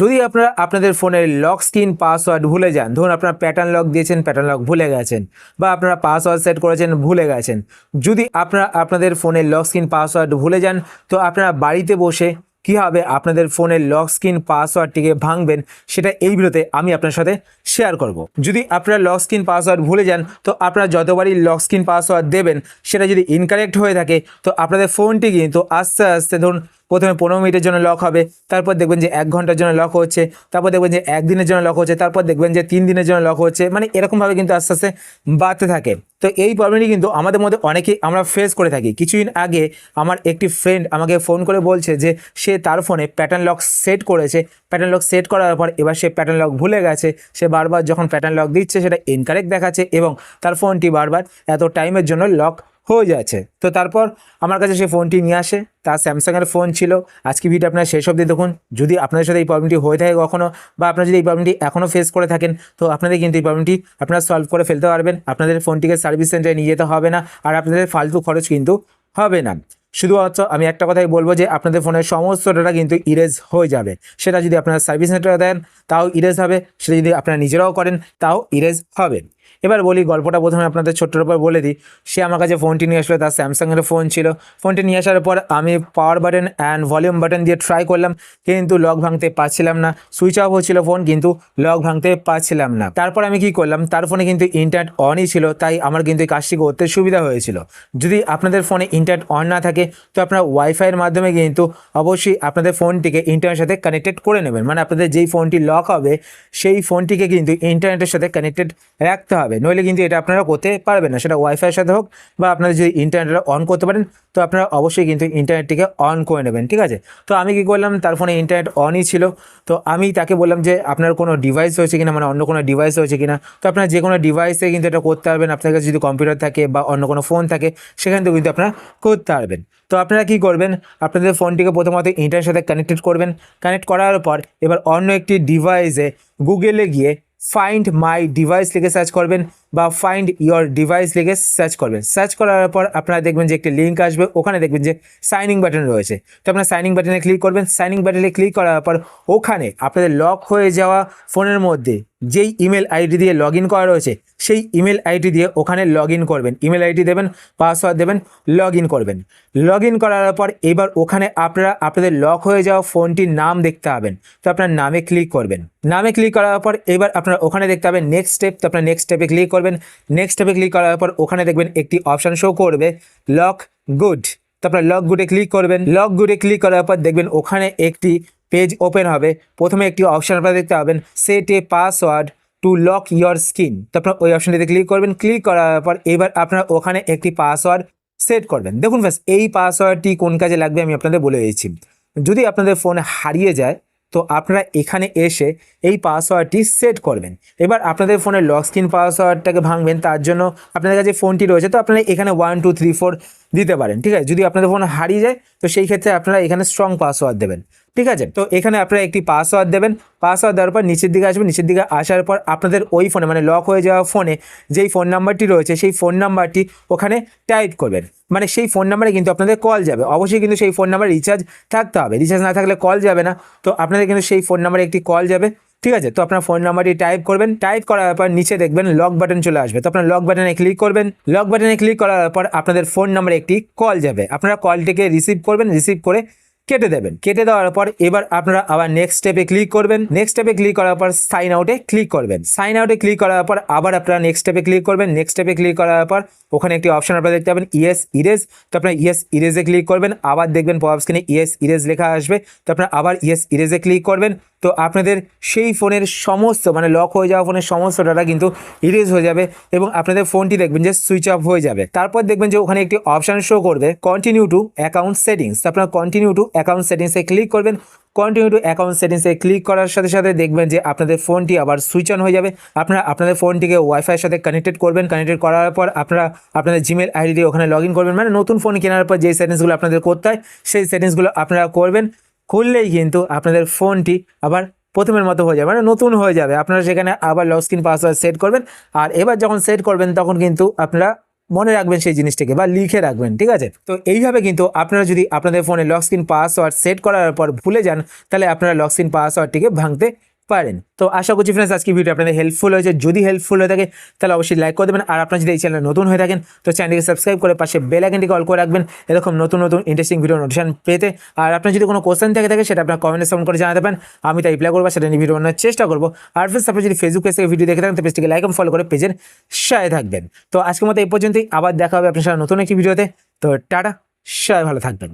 যদি আপনারা আপনাদের ফোনের লক স্ক্রিন পাসওয়ার্ড ভুলে যান, ধরুন আপনারা প্যাটার্ন লক দিয়েছেন প্যাটার্ন লক ভুলে গেছেন, বা আপনারা পাসওয়ার্ড সেট করেছেন, ভুলে গেছেন, যদি আপনারা আপনাদের ফোনের লক স্ক্রিন পাসওয়ার্ড ভুলে যান, তো আপনারা বাড়িতে বসে কীভাবে আপনাদের ফোনের লক স্ক্রিন পাসওয়ার্ডটিকে ভাঙবেন, সেটা এই ভিডিওতে আমি আপনার সাথে শেয়ার করব। যদি আপনারা লক স্ক্রিন পাসওয়ার্ড ভুলে যান, তো আপনারা যতবারই লক স্ক্রিন পাসওয়ার্ড দেবেন, সেটা যদি ইনকারেক্ট হয়ে থাকে, তো আপনাদের ফোনটি কিন্তু আস্তে আস্তে ধরুন প্রথমে পনেরো মিনিটের জন্য লক হবে, তারপর দেখবেন যে এক ঘণ্টার জন্য লক হচ্ছে, তারপর দেখবেন যে একদিনের জন্য লক হচ্ছে, তারপর দেখবেন যে তিন দিনের জন্য লক হচ্ছে মানে এরকমভাবে কিন্তু আস্তে আস্তে বাড়তে থাকে। তো এই প্রবলেমটি কিন্তু আমাদের মধ্যে অনেকেই আমরা ফেস করে থাকি। কিছুদিন আগে আমার একটি ফ্রেন্ড আমাকে ফোন করে বলছে যে সে তার ফোনে প্যাটার্ন লক সেট করেছে। প্যাটার্ন লক সেট করার পর এবার সে প্যাটার্ন লক ভুলে গেছে। সে বারবার যখন প্যাটার্ন লক দিচ্ছে, সেটা ইনকারেক্ট দেখাচ্ছে এবং তার ফোনটি বারবার এত টাইমের জন্য লক হয়ে যাচ্ছে। তো তারপর আমার কাছে সে ফোনটি নিয়ে আসে। তার স্যামসাংয়ের ফোন ছিল। আজকে ভিডিও আপনার শেষ অবধি দেখুন। যদি আপনাদের সাথে এই প্রবলেমটি হয়ে থাকে কখনো বা আপনারা যদি এই প্রবলেমটি এখনও ফেস করে থাকেন, তো আপনাদের কিন্তু এই প্রবলেমটি আপনারা সলভ করে ফেলতে পারবেন। আপনাদের ফোনটিকে সার্ভিস সেন্টারে নিয়ে যেতে হবে না। আর আপনাদের ফালতু খরচ কিন্তু হবে না। শুধুমাত্র আমি একটা কথাই বলব যে, আপনাদের ফোনের সমস্ত ডাটা কিন্তু ইরেজ হয়ে যাবে। সেটা যদি আপনারা সার্ভিস সেন্টারে দেন, তাও ইরেজ হবে। সেটা যদি আপনারা নিজেরাও করেন, তাও ইরেজ হবে। এবার বলি, গল্পটা প্রথমে আপনাদের ছোট্টর উপর বলে দিই। সে আমার কাছে ফোনটি নিয়ে আসলো, তার স্যামসাংয়ের ফোন ছিল। ফোনটি নিয়ে আসার পর আমি power button and volume button দিয়ে ট্রাই করলাম, কিন্তু লক ভাঙতে পারছিলাম না। সুইচ অফ হচ্ছিল ফোন কিন্তু লক ভাঙতে পারছিলাম না। তারপর আমি কি করলাম, তার ফোনে কিন্তু ইন্টারনেট অনই ছিল, তাই আমার কিন্তু এই কাজটি করতে সুবিধা হয়েছিল। যদি আপনাদের ফোনে ইন্টারনেট অন না থাকে, তো আপনারা ওয়াইফাইয়ের মাধ্যমে কিন্তু অবশ্যই আপনাদের ফোনটিকে ইন্টারনেটের সাথে কানেক্টেড করে নেবেন। মানে আপনাদের যেই ফোনটি লক হবে, সেই ফোনটিকে কিন্তু ইন্টারনেটের সাথে কানেক্টেড রাখতে হবে। নইলে কিন্তু এটা আপনারা করতে পারবেন না। সেটা ওয়াইফাইয়ের সাথে হোক বা আপনারা যদি ইন্টারনেটটা অন করতে পারেন, তো আপনারা অবশ্যই কিন্তু ইন্টারনেটটিকে অন করে নেবেন, ঠিক আছে? তো আমি কি করলাম, তার ফোনে ইন্টারনেট অনই ছিল। তো আমি তাকে বললাম যে, আপনার কোনো ডিভাইস হয়েছে কিনা? মানে অন্য কোনো ডিভাইস হয়েছে কিনা? তো আপনার যে কোনো ডিভাইসে কিন্তু এটা করতে পারবেন। আপনার কাছে যদি কম্পিউটার থাকে বা অন্য কোনো ফোন থাকে, সেখান থেকে কিন্তু আপনারা করতে পারবেন। তো আপনারা কি করবেন, আপনাদের ফোনটিকে প্রথমত ইন্টারনেটের সাথে কানেক্টেড করবেন। কানেক্ট করার পর এবার অন্য একটি ডিভাইসে গুগলে গিয়ে ফাইন্ড মাই ডিভাইস লিখে সার্চ করবেন বা ফাইন্ড ইয়োর ডিভাইস লিখে সার্চ করবেন। সার্চ করার পর আপনারা দেখবেন যে একটি লিঙ্ক আসবে, ওখানে দেখবেন যে সাইনিং বাটন রয়েছে। তো আপনারা সাইনিং বাটনে ক্লিক করবেন। সাইনিং বাটনে ক্লিক করার পর ওখানে আপনাদের লক হয়ে যাওয়া ফোনের মধ্যে যেই ইমেল আইডি দিয়ে লগ করা রয়েছে, সেই ইমেল আইডি দিয়ে ওখানে লগ করবেন। ইমেল আইডি দেবেন পাসওয়ার্ড দেবেন লগ করবেন। লগ করার পর এবার ওখানে আপনারা, আপনাদের লক হয়ে যাওয়া ফোনটির নাম দেখতে পাবেন। তো আপনার নামে ক্লিক করবেন। নামে ক্লিক করার পর এবার আপনারা ওখানে দেখতে পাবেন নেক্সট স্টেপ তো আপনার নেক্সট স্টেপে ক্লিক করবেন। নেক্সট স্টেপে ক্লিক করার পর ওখানে দেখবেন একটি অপশান শো করবে লক গুড তারপর লক গুডে ক্লিক করবেন। লক গুডে ক্লিক করার পর দেখবেন ওখানে একটি পেজ ওপেন হবে। প্রথমে একটি অপশান আপনারা দেখতে পাবেন set a password to lock your screen তো আপনার ওই অপশানটিতে ক্লিক করবেন ক্লিক করার পর এবার আপনারা ওখানে একটি পাসওয়ার্ড সেট করবেন। দেখুন ব্যাস এই পাসওয়ার্ডটি কোন কাজে লাগবে আমি আপনাদের বলে দিচ্ছি যদি আপনাদের ফোন হারিয়ে যায়, তো আপনারা এখানে এসে এই পাসওয়ার্ডটি সেট করবেন। এবার আপনাদের ফোনের লক স্ক্রিন পাসওয়ার্ডটাকে ভাঙবেন, তার জন্য আপনাদের কাছে ফোনটি রয়েছে, তো আপনারা এখানে ওয়ান টু থ্রি ফোর দিতে পারেন, ঠিক আছে? যদি আপনাদের ফোন হারিয়ে যায়, তো সেই ক্ষেত্রে আপনারা এখানে স্ট্রং পাসওয়ার্ড দেবেন। ঠিক আছে? তো এখানে আপনারা একটি পাসওয়ার্ড দেবেন। পাসওয়ার্ড দেওয়ার পর নিচের দিকে আসবেন। নিচের দিকে আসার পর আপনাদের ওই ফোনে মানে লক হয়ে যাওয়া ফোনে যেই ফোন নাম্বারটি রয়েছে, সেই ফোন নাম্বারটি ওখানে টাইপ করবেন। মানে সেই ফোন নাম্বারে কিন্তু আপনাদের কল যাবে। অবশ্যই কিন্তু সেই ফোন নাম্বার রিচার্জ থাকতে হবে। রিচার্জ না থাকলে কল যাবে না। তো আপনাদের কিন্তু সেই ফোন নাম্বারে একটি কল যাবে। ঠিক আছে? তো আপনার ফোন নাম্বারটি টাইপ করবেন। টাইপ করার পর নিচে দেখবেন লক বাটন চলে আসবে। তো আপনার লক বাটনে ক্লিক করবেন। লক বাটনে ক্লিক করার পর আপনাদের ফোন নাম্বারে একটি কল যাবে। আপনারা কলটিকে রিসিভ করবেন। রিসিভ করে কেটে দেবেন। কেটে দেওয়ার পর এবার আপনারা আবার নেক্সট স্টেপে ক্লিক করবেন। নেক্সট স্টেপে ক্লিক করার পর সাইন আউটে ক্লিক করবেন। সাইন আউটে ক্লিক করার পর আবার আপনারা নেক্সট স্টেপে ক্লিক করবেন। নেক্সট স্টেপে ক্লিক করার পর ওখানে একটি অপশন আপনারা দেখতে পাবেন ইয়েস ইরেজ তো আপনারা ইয়েস ইরেজে ক্লিক করবেন। আবার দেখবেন পপ স্ক্রিনে ইয়েস ইরেজ লেখা আসবে। তো আপনারা আবার ইয়েস ইরেজে ক্লিক করবেন। তো আপনাদের সেই ফোনের সমস্ত মানে লক হয়ে যাওয়া ফোনের সমস্ত ডাটা কিন্তু ইরেজ হয়ে যাবে এবং আপনাদের ফোনটি দেখবেন যে সুইচ অফ হয়ে যাবে। তারপর দেখবেন যে ওখানে একটি অপশান শো করবে কন্টিনিউ টু অ্যাকাউন্ট সেটিংস আপনারা কন্টিনিউ টু অ্যাকাউন্ট সেটিংসে ক্লিক করবেন। কন্টিনিউ টু অ্যাকাউন্ট সেটিংসে ক্লিক করার সাথে সাথে দেখবেন যে আপনাদের ফোনটি আবার সুইচ অন হয়ে যাবে। আপনারা, আপনাদের ফোনটিকে ওয়াইফাইয়ের সাথে কানেক্টেড করবেন। কানেক্টেড করার পর আপনারা আপনাদের জিমেল আইডি দিয়ে ওখানে লগ করবেন। মানে নতুন ফোন কেনার পর যে সেটিংসগুলো আপনাদের করতে হয়, সেই সেটিংসগুলো আপনারা করবেন। খুললেই কিন্তু আপনাদের ফোনটি আবার প্রথমের মতো হয়ে যাবে। মানে নতুন হয়ে যাবে। আপনারা সেখানে আবার লক স্ক্রিন পাসওয়ার্ড সেট করবেন। আর এবার যখন সেট করবেন, তখন কিন্তু আপনারা মনে রাখবেন সেই জিনিসটাকে বা লিখে রাখবেন, ঠিক আছে? তো এইভাবে কিন্তু আপনারা যদি আপনাদের ফোনে লক স্ক্রিন পাসওয়ার্ড সেট করার পর ভুলে যান, তাহলে আপনারা লক স্ক্রিন পাসওয়ার্ডটিকে ভাঙতে পারেন। তো আশা করছি ফ্রেন্ডস আজকে ভিডিও আপনাদের হেল্পফুল হয়েছে। যদি হেল্পফুল হয়ে থাকে, তাহলে অবশ্যই লাইক করে দেবেন। আর আপনার যদি এই চ্যানেল নতুন হয়ে থাকেন, তো চ্যানেলকে সাবস্ক্রাইব করে পাশে বেল আইকনটিকে অল করে রাখবেন। এরকম নতুন নতুন ইন্টারেস্টিং ভিডিও নোটিফিকেশন পেতে। আর আপনার যদি কোনো কোশ্চেন থেকে, থাকে, সেটা আপনার কমেন্টে সাউন্ড করে জানাতে পারেন। আমি তাই রিপ্লাই করব, সেটা নিয়ে ভিডিও বানানোর চেষ্টা করব। আর ফ্রেন্ডস আপনি যদি ফেসবুক পেজ থেকে ভিডিও দেখে থাকেন, তো পেজটিকে লাইক এবং ফলো করে পেজের সাথে থাকবেন। তো আজকের মতো এই পর্যন্তই। আবার দেখা হবে আপনার সাথে নতুন একটি ভিডিওতে তো টাটা, সবাই ভালো থাকবেন।